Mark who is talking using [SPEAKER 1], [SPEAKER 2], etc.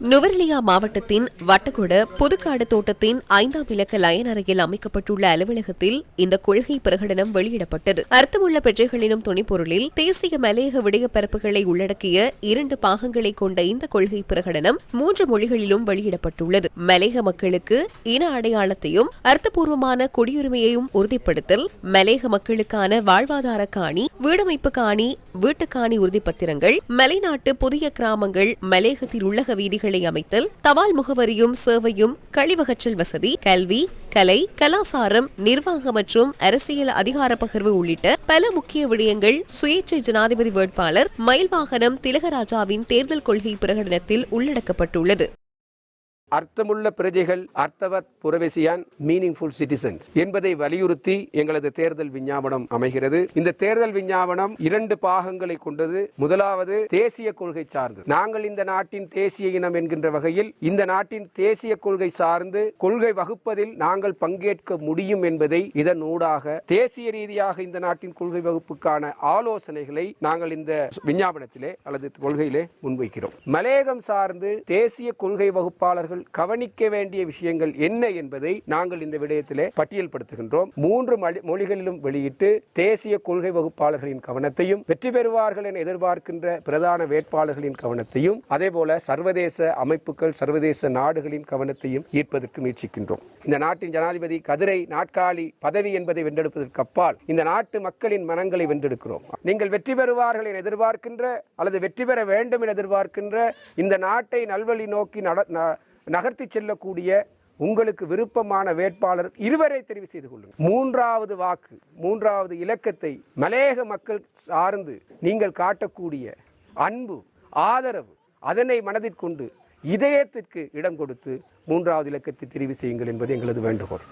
[SPEAKER 1] நுவரெலியா மாவட்டத்தின் வட்டகுட புதுக்காடு தோட்டத்தின் ஐந்தாம் இலக்க லயன் அறையில் அமைக்கப்பட்டுள்ள அலுவலகத்தில் இந்த கொள்கை பிரகடனம் வெளியிடப்பட்டது. அர்த்தமுள்ள பெற்றைகளினும் துணைப்பொருளில் தேசிய மலையக விடயப்பரப்புகளை உள்ளடக்கிய இரண்டு பாகங்களை கொண்ட இந்த கொள்கை பிரகடனம் மூன்று மொழிகளிலும் வெளியிடப்பட்டுள்ளது. மலையக மக்களுக்கு இன அடையாளத்தையும் அர்த்தபூர்வமான குடியுரிமையையும் உறுதிப்படுத்தல் மலையக மக்களுக்கான வாழ்வாதார காணி வீடமைப்பு காணி வீட்டுக்காணி உறுதிப்பத்திரங்கள் மலைநாட்டு புதிய கிராமங்கள் மலையகத்தில் உள்ளக வீதிகள் அமைத்தல் தபால் முகவரியும் சேவையும் கழிவகற்றல் வசதி கல்வி கலை கலாசாரம் நிர்வாகம் மற்றும் அரசியல் அதிகார பகிர்வு உள்ளிட்ட பல முக்கிய விடயங்கள் சுயேட்சை ஜனாதிபதி வேட்பாளர் மயில்வாகனம் திலகராஜாவின் தேர்தல் கொள்கை பிரகடனத்தில் உள்ளடக்கப்பட்டுள்ளது.
[SPEAKER 2] அர்த்தமுள்ள பிரஜைகள் அர்த்தவத் புரவசியான் மீனிங்ஃபுல் சிட்டிசன்ஸ் என்பதை வலியுறுத்தி எங்களது தேர்தல் விஞ்ஞாபனம் அமைகிறது. இந்த தேர்தல் விஞ்ஞாபனம் இரண்டு பாகங்களை கொண்டது. முதலாவது தேசிய கொள்கை சார்ந்து. நாங்கள் இந்த நாட்டின் தேசிய இனம் என்கின்ற வகையில் இந்த நாட்டின் தேசிய கொள்கை சார்ந்து கொள்கை வகுப்பதில் நாங்கள் பங்கேற்க முடியும் என்பதை இதன் ஊடாக தேசிய ரீதியாக இந்த நாட்டின் கொள்கை வகுப்புக்கான ஆலோசனைகளை நாங்கள் இந்த விஞ்ஞாபனத்திலே அல்லது கொள்கையிலே முன்வைக்கிறோம். மலையகம் சார்ந்து தேசிய கொள்கை வகுப்பாளர்கள் கவனிக்க வேண்டிய விஷயங்கள் என்ன என்பதை நாங்கள் இந்த விடயத்திலே பட்டியல்படுத்துகின்றோம். மூன்று மொழி- மொழிகளிலும் வெளியிட்டு தேசிய கொள்கை வகுப்பாளர்களின் கவனத்தையும் வெற்றி பெறுவார்கள் என எதிர்பார்க்கின்ற பிரதான வேட்பாளர்களின் கவனத்தையும் அதேபோல சர்வதேச அமைப்புகள் சர்வதேச நாடுகளின் கவனத்தையும் ஈர்ப்பதற்கு முயற்சிக்கின்றோம். இந்த நாட்டின் ஜனாதிபதி கதிரை நாட்காலி பதவி என்பதை வென்றெடுப்பதற்கு அப்பால் இந்த நாட்டு மக்களின் மனங்களை வென்றெடுக்கிறோம். நீங்கள் வெற்றி பெறுவார்கள் என எதிர்பார்க்கின்ற அல்லது வெற்றி பெற வேண்டும் என எதிர்பார்க்கின்ற இந்த நாட்டை நல்வழி நோக்கி நட- ந- நகர்த்தி செல்லக்கூடிய உங்களுக்கு விருப்பமான வேட்பாளர் இருவரை தெரிவு செய்து கொள்ளுங்கள். மூன்றாவது வாக்கு மூன்றாவது இலக்கத்தை மலையக மக்கள் சார்ந்து நீங்கள் காட்டக்கூடிய அன்பு ஆதரவு அதனை மனதிற்கொண்டு இதயத்திற்கு இடம் கொடுத்து மூன்றாவது இலக்கத்தை தெரிவு செய்யுங்கள் என்பது எங்களது வேண்டுகோள்.